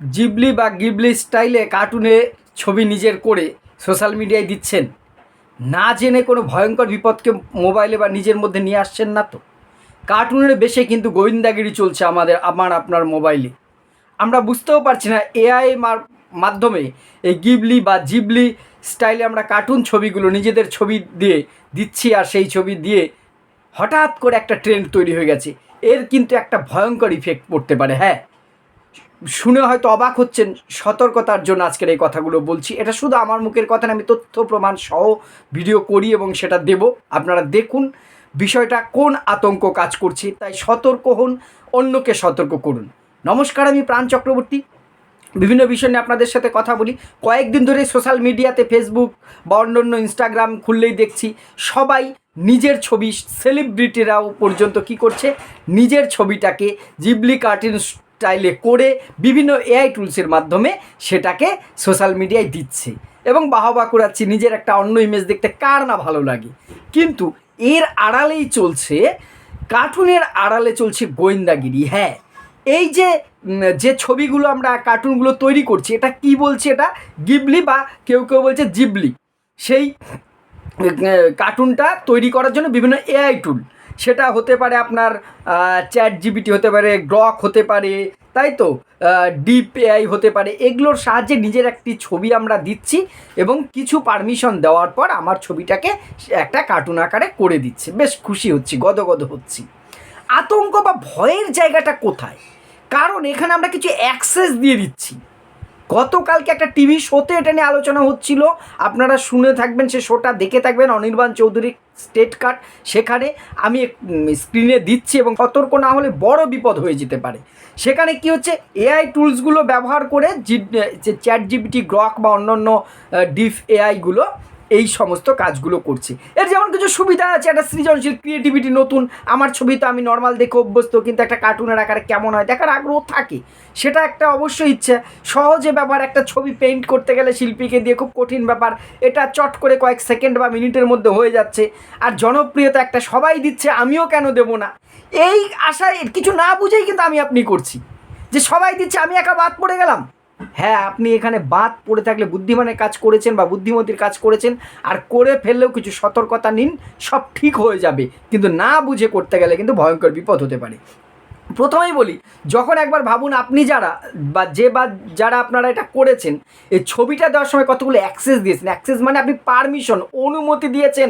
Ghibli বা Ghibli স্টাইলে কার্টুনে ছবি নিজের করে সোশ্যাল মিডিয়ায় দিচ্ছেন। না জেনে কোনো ভয়ঙ্কর বিপদকে মোবাইলে বা নিজের মধ্যে নিয়ে আসছেন না তো। কার্টুনের বেশে কিন্তু গোয়েন্দাগিরি চলছে আমাদের, আমার, আপনার মোবাইলে। আমরা বুঝতেও পারছি না এআই মাধ্যমে এই গিবলি বা জিবলি স্টাইলে আমরা কার্টুন ছবিগুলো নিজেদের ছবি দিয়ে দিচ্ছি আর সেই ছবি দিয়ে হঠাৎ করে একটা ট্রেন্ড তৈরি হয়ে গেছে। এর কিন্তু একটা ভয়ঙ্কর ইফেক্ট পড়তে পারে হ্যাঁ। শুনে হয়তো অবাক হচ্ছেন সতর্কতার জন্য আজকের এই কথাগুলো বলছি। এটা শুধু আমার মুখের কথা না, আমি তথ্য প্রমাণ সহ ভিডিও করি এবং সেটা দেব। আপনারা দেখুন বিষয়টা, কোন আতঙ্ক কাজ করছে। তাই সতর্ক হন, অন্যকে সতর্ক করুন। নমস্কার, আমি প্রাণ চক্রবর্তী। বিভিন্ন বিষয় নিয়ে আপনাদের সাথে কথা বলি। কয়েকদিন ধরে সোশ্যাল মিডিয়াতে ফেসবুক বা অন্যান্য ইনস্টাগ্রাম খুললেই দেখছি, সবাই নিজের ছবি সেলিব্রিটিরাও পর্যন্ত কি করছে, নিজের ছবিটাকে জিবলি কার্টুন স্টাইলে করে বিভিন্ন এআই টুলসের মাধ্যমে সেটাকে সোশ্যাল মিডিয়ায় দিচ্ছে। এবং বাহবা করাচ্ছি নিজের একটা অন্য ইমেজ দেখতে কার না ভালো লাগে। কিন্তু এর আড়ালেই চলছে কার্টুনের আড়ালে চলছে গোয়েন্দাগিরি হ্যাঁ। এই যে যে ছবিগুলো আমরা কার্টুনগুলো তৈরি করছি, এটা কি বলছে এটা? গিবলি বা কেউ কেউ বলছে জিবলি সেই কার্টুনটা তৈরি করার জন্য বিভিন্ন এআই টুল সেটা হতে পারে আপনার চ্যাট জিবিটি হতে পারে গ্রক হতে পারে, তাই তো? ডিপ এআই হতে পারে, এগুলোর সাহায্যে নিজের একটি ছবি আমরা দিচ্ছি এবং কিছু পারমিশন দেওয়ার পর আমার ছবিটাকে একটা কার্টুন আকারে করে দিচ্ছে। বেশ খুশি হচ্ছি, গদগদ হচ্ছি। আতঙ্ক বা ভয়ের জায়গাটা কোথায়? কারণ এখানে আমরা কিছু অ্যাক্সেস দিয়ে দিচ্ছি। গতকালকে একটা টিভি শোতে এটা নিয়ে আলোচনা হচ্ছিল। আপনারা শুনে থাকবেন, সে শোটা দেখে থাকবেন। অনির্বাণ চৌধুরী স্টেট কার্ড সেখানে আমি স্ক্রিনে দিচ্ছি এবং সতর্ক না হলে বড় বিপদ হয়ে যেতে পারে। সেখানে কি হচ্ছে এআই টুলসগুলো ব্যবহার করে চ্যাট জিবিটি গ্রক বা অন্যান্য ডিফ এআইগুলো এই সমস্ত কাজগুলো করছে। এর যেমন কিছু সুবিধা আছে, একটা সৃজনশীল ক্রিয়েটিভিটি নতুন। আমার ছবি তো আমি নর্মাল দেখে অভ্যস্ত, কিন্তু একটা কার্টুনের আকারে কেমন হয়, দেখার আগ্রহ থাকে। সেটা একটা অবশ্যই ইচ্ছা। সহজে ব্যাপার একটা ছবি পেইন্ট করতে গেলে শিল্পীকে দিয়ে খুব কঠিন ব্যাপার। এটা চট করে কয়েক সেকেন্ড বা মিনিটের মধ্যে হয়ে যাচ্ছে। আর জনপ্রিয়তা একটা সবাই দিচ্ছে, আমিও কেন দেবো না? এই আশায় কিছু না বুঝেই কিন্তু আমি আপনি করছি। যে সবাই দিচ্ছে, আমি একা বাদ পড়ে গেলাম। হ্যাঁ আপনি এখানে বাদ পড়ে থাকলে বুদ্ধিমানের কাজ করেছেন বা বুদ্ধিমতির কাজ করেছেন, আর করে ফেললেও কিছু সতর্কতা নিন, সব ঠিক হয়ে যাবে। কিন্তু না বুঝে করতে গেলে কিন্তু ভয়ঙ্কর বিপদ হতে পারে। প্রথমেই বলি, যখন একবার ভাবুন আপনি যারা, বা যে বা যারা আপনারা এটা করেছেন, এই ছবিটা দেওয়ার সময় কতগুলো অ্যাক্সেস দিয়েছেন। অ্যাক্সেস মানে আপনি পারমিশন অনুমতি দিয়েছেন।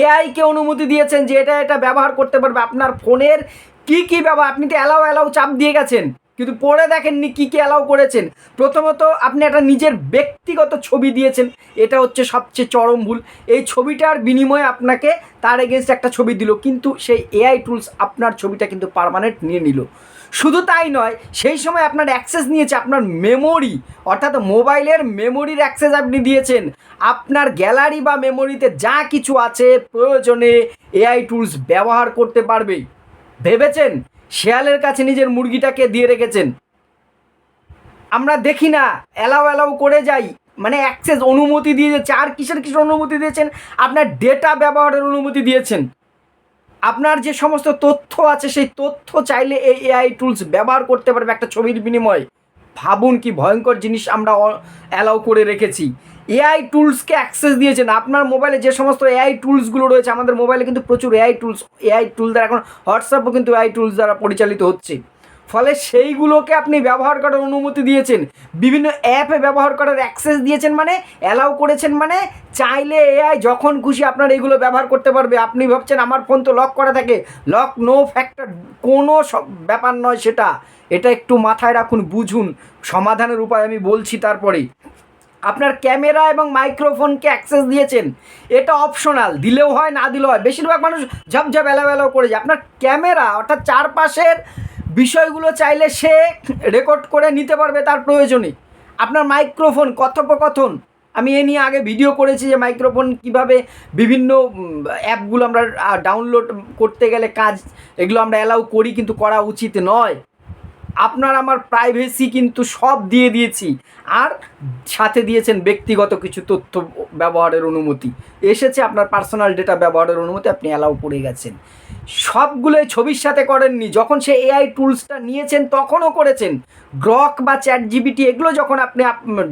এআইকে অনুমতি দিয়েছেন যে এটা এটা ব্যবহার করতে পারবে। আপনার ফোনের কি কি ব্যবহার, আপনি তো অ্যালাউ অ্যালাউ চাপ দিয়ে গেছেন। কিন্তু পরে দেখেননি কী কী অ্যালাউ করেছেন। প্রথমত আপনি একটা নিজের ব্যক্তিগত ছবি দিয়েছেন, এটা হচ্ছে সবচেয়ে চরম ভুল। এই ছবিটার বিনিময়ে আপনাকে তার এগেনস্ট একটা ছবি দিল, কিন্তু সেই এআই টুলস আপনার ছবিটা কিন্তু পারমানেন্ট নিয়ে নিল। শুধু তাই নয়, সেই সময় আপনার অ্যাক্সেস নিয়েছে আপনার মেমোরি অর্থাৎ মোবাইলের মেমোরির অ্যাক্সেস আপনি দিয়েছেন। আপনার গ্যালারি বা মেমোরিতে যা কিছু আছে, প্রয়োজনে এআই টুলস ব্যবহার করতে পারবে ভেবেছেন? শেয়ালের কাছে নিজের মুরগিটাকে দিয়ে রেখেছেন। আমরা দেখি না অ্যালাউ অ্যালাউ করে যাই। মানে অ্যাক্সেস অনুমতি দিয়ে যাচ্ছে আর কিসের কিসের অনুমতি দিয়েছেন, আপনার ডেটা ব্যবহারের অনুমতি দিয়েছেন। আপনার যে সমস্ত তথ্য আছে, সেই তথ্য চাইলে এই এআই টুলস ব্যবহার করতে পারবে একটা ছবির বিনিময়ে। ভাবুন কি ভয়ঙ্কর জিনিস আমরা অ্যালাউ করে রেখেছি। এআই টুলসকে অ্যাক্সেস দিয়েছেন। আপনার মোবাইলে যে সমস্ত এআই টুলসগুলো রয়েছে, আমাদের মোবাইলে কিন্তু প্রচুর এআই টুলস এআই টুল দ্বারা এখন হোয়াটসঅ্যাপও কিন্তু এআই টুলস দ্বারা পরিচালিত হচ্ছে। ফলে সেইগুলোকে আপনি ব্যবহার করার অনুমতি দিয়েছেন। বিভিন্ন অ্যাপে ব্যবহার করার অ্যাক্সেস দিয়েছেন মানে অ্যালাউ করেছেন মানে চাইলে এআই যখন খুশি আপনার এগুলো ব্যবহার করতে পারবে। আপনি ভাবছেন আমার ফোন তো লক করা থাকে। লক নো ফ্যাক্টর কোনো ব্যাপার নয় সেটা। এটা একটু মাথায় রাখুন, বুঝুন। সমাধানের উপায় আমি বলছি তারপরেই। আপনার ক্যামেরা এবং মাইক্রোফোনকে অ্যাক্সেস দিয়েছেন। এটা অপশনাল, দিলেও হয়, না দিলেও হয়। বেশিরভাগ মানুষ ঝপঝপ এলাবেলাও করে যায়। আপনার ক্যামেরা, অর্থাৎ চারপাশের বিষয়গুলো চাইলে সে রেকর্ড করে নিতে পারবে তার প্রয়োজনে। আপনার মাইক্রোফোন, কথোপকথন, আমি এ নিয়ে আগে ভিডিও করেছি যে মাইক্রোফোন কীভাবে বিভিন্ন অ্যাপগুলো আমরা ডাউনলোড করতে গেলে কাজ, এগুলো আমরা অ্যালাউ করি, কিন্তু করা উচিত নয়। আপনার আমার প্রাইভেসি কিন্তু সব দিয়ে দিয়েছি। আর সাথে দিয়েছেন ব্যক্তিগত কিছু তথ্য ব্যবহারের অনুমতি। এসেছে আপনার পার্সোনাল ডেটা ব্যবহারের অনুমতি, আপনি অ্যালাউ করে গেছেন। সবগুলোই ছবির সাথে করেননি। যখন সে এআই টুলসটা নিয়েছেন, তখনও করেছেন। গ্রক বা চ্যাট জিবিটি এগুলো যখন আপনি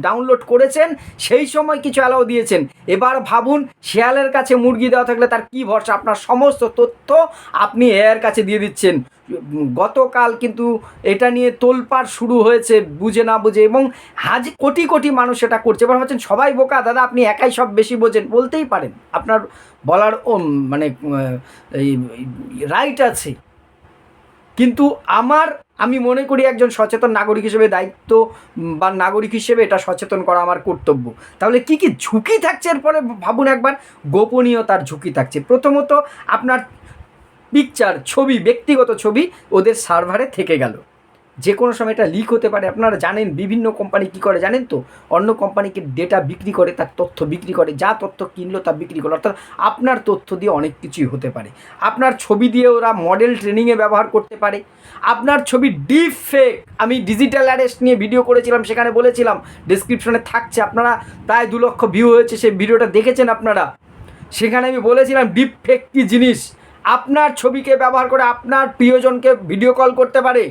ডাউনলোড করেছেন, সেই সময় কিছু অ্যালাউ দিয়েছেন। এবার ভাবুন, শেয়ালের কাছে মুরগি দেওয়া থাকলে তার কী ভরসা? আপনার সমস্ত তথ্য আপনি এআইয়ের কাছে দিয়ে দিচ্ছেন। গতকাল কিন্তু এটা নিয়ে তোলপাড় শুরু হয়েছে, বুঝে না বুঝে, এবং হাজ, কোটি কোটি মানুষ এটা করছে। এবার হচ্ছেন সবাই বোকা, দাদা আপনি একাই সব বেশি বোঝেন। বলতেই পারেন। আপনার বলার মানে এই রাইট আছে। কিন্তু আমার, আমি মনে করি একজন সচেতন নাগরিক হিসেবে দায়িত্ব বা নাগরিক হিসেবে এটা সচেতন করা আমার কর্তব্য। তাহলে কি কি ঝুঁকি থাকছে? এরপরে ভাবুন একবার, গোপনীয়তার ঝুঁকি থাকছে। প্রথমত, আপনার পিকচার ছবি, ব্যক্তিগত ছবি ওদের সার্ভারে থেকে গেল। যে কোনো সময় এটা লিক হতে পারে। আপনারা জানেন বিভিন্ন কোম্পানি কী করে, জানেন তো? অন্য কোম্পানিকে ডেটা বিক্রি করে, তার তথ্য বিক্রি করে। যা তথ্য কিনলো, তা বিক্রি করে অর্থাৎ আপনার তথ্য দিয়ে অনেক কিছুই হতে পারে। আপনার ছবি দিয়ে ওরা মডেল ট্রেনিংয়ে ব্যবহার করতে পারে। আপনার ছবি ডিপ ফেক আমি ডিজিটাল অ্যারেস্ট নিয়ে ভিডিও করেছিলাম, সেখানে বলেছিলাম ডিসক্রিপশনে থাকছে। আপনারা প্রায় দু লক্ষ ভিউ হয়েছে, সেই ভিডিওটা দেখেছেন আপনারা? সেখানে আমি বলেছিলাম ডিপ ফেক কী জিনিস? আপনার ছবিকে ব্যবহার করে আপনার প্রিয়জনকে ভিডিও কল করতে পারে।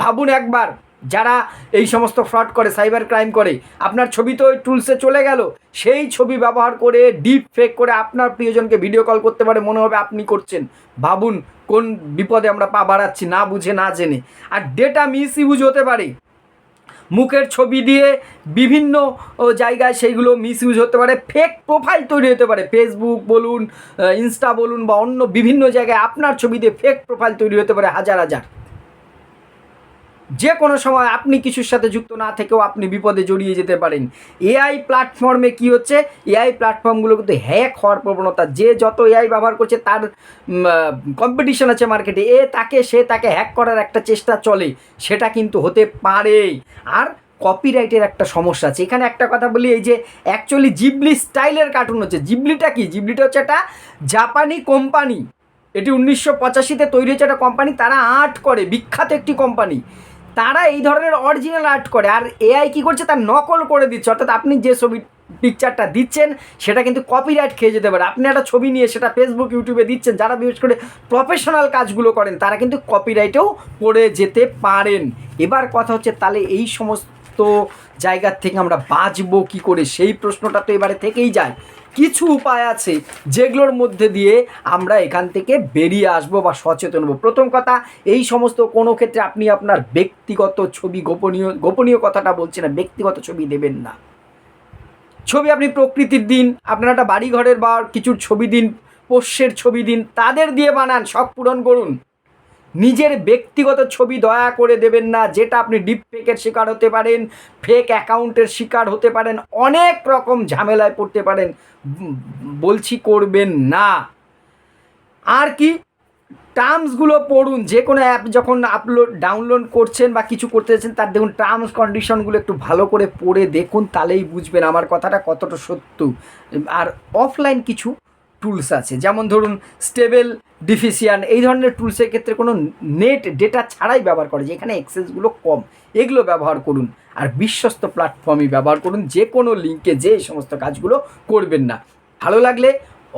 ভাবুন একবার, যারা এই সমস্ত ফ্রড করে সাইবার ক্রাইম করে, আপনার ছবি তো ওই টুলসে চলে গেল, সেই ছবি ব্যবহার করে ডিপ ফেক করে আপনার প্রিয়জনকে ভিডিও কল করতে পারে, মনে হবে আপনি করছেন। ভাবুন কোন বিপদে আমরা পা বাড়াচ্ছি, না বুঝে, না জেনে। আর ডেটা মিস ইউজ হতে পারে। মুখের ছবি দিয়ে বিভিন্ন জায়গায় সেইগুলো মিস ইউজ হতে পারে। ফেক প্রোফাইল তৈরি হতে পারে। ফেসবুক বলুন ইনস্টা বলুন বা অন্য বিভিন্ন জায়গায় আপনার ছবি দিয়ে ফেক প্রোফাইল তৈরি হতে পারে হাজার হাজার। যে কোনো সময় আপনি কিছুর সাথে যুক্ত না থেকেও আপনি বিপদে জড়িয়ে যেতে পারেন। এআই প্ল্যাটফর্মে কি হচ্ছে? এআই প্ল্যাটফর্মগুলো কিন্তু হ্যাক হওয়ার প্রবণতা, যে যত এআই ব্যবহার করছে তার কম্পিটিশন আছে মার্কেটে এ তাকে, সে তাকে হ্যাক করার একটা চেষ্টা চলে, সেটা কিন্তু হতে পারে। আর কপিরাইটের একটা সমস্যা আছে। এখানে একটা কথা বলি, এই যে অ্যাকচুয়ালি জিবলি স্টাইলের কার্টুন হচ্ছে। জিবলিটা কি? জিবলিটা হচ্ছে একটা জাপানি কোম্পানি এটি উনিশশো পঁচাশিতে তৈরি হয়েছে একটা কোম্পানি তারা আর্ট করে। বিখ্যাত একটি কোম্পানি তারা এই ধরনের অরিজিনাল আর্ট করে। আর এআই কী করছে? তার নকল করে দিচ্ছে। অর্থাৎ আপনি যে ছবি পিকচারটা দিচ্ছেন, সেটা কিন্তু কপিরাইট খেয়ে যেতে পারে। আপনি একটা ছবি নিয়ে সেটা ফেসবুক ইউটিউবে দিচ্ছেন, যারা বিশেষ করে প্রফেশনাল কাজগুলো করেন, তারা কিন্তু কপিরাইটেও পড়ে যেতে পারেন। এবার কথা হচ্ছে, তাহলে এই সমস্ত জায়গার থেকে আমরা বাঁচবো কী করে? সেই প্রশ্নটা তো এবারে থেকেই যায়। কিছু উপায় আছে যেগুলোর মধ্যে দিয়ে আমরা এখান থেকে বেরিয়ে আসব বা সচেতন হব। প্রথম কথা, এই সমস্ত কোনো ক্ষেত্রে আপনি আপনার ব্যক্তিগত ছবি গোপনীয় গোপনীয় কথাটা বলছি না, ব্যক্তিগত ছবি দেবেন না। ছবি আপনি প্রকৃতির দিন, আপনার একটা বাড়ি ঘরের বা কিছুর ছবি দিন, পোষ্যের ছবি দিন, তাদের দিয়ে বানান, সব পূরণ করুন। নিজের ব্যক্তিগত ছবি দয়া করে দেবেন না, যেটা আপনি ডিপ ফেকের শিকার হতে পারেন ফেক অ্যাকাউন্টের শিকার হতে পারেন, অনেক রকম ঝামেলায় পড়তে পারেন। বলছি করবেন না। আর কি? টার্মসগুলো পড়ুন, যে কোনো অ্যাপ যখন আপলোড ডাউনলোড করছেন বা কিছু করতে যাচ্ছেন, তার দেখুন টার্মস কন্ডিশনগুলো একটু ভালো করে পড়ে দেখুন, তাহলেই বুঝবেন আমার কথাটা কতটা সত্য। আর অফলাইন কিছু টুলস আছে। যেমন ধরুন স্টেবল ডিফিসিয়ান এই ধরনের টুলসের ক্ষেত্রে কোনো নেট ডেটা ছাড়াই ব্যবহার করে যেখানে এক্সেসগুলো কম। এগুলো ব্যবহার করুন। আর বিশ্বস্ত প্ল্যাটফর্মই ব্যবহার করুন। যে কোনো লিঙ্কে যে সমস্ত কাজগুলো করবেন না। ভালো লাগলে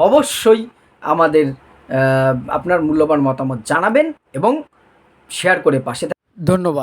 অবশ্যই আমাদের আপনার মূল্যবান মতামত জানাবেন এবং শেয়ার করে পাশে ধন্যবাদ।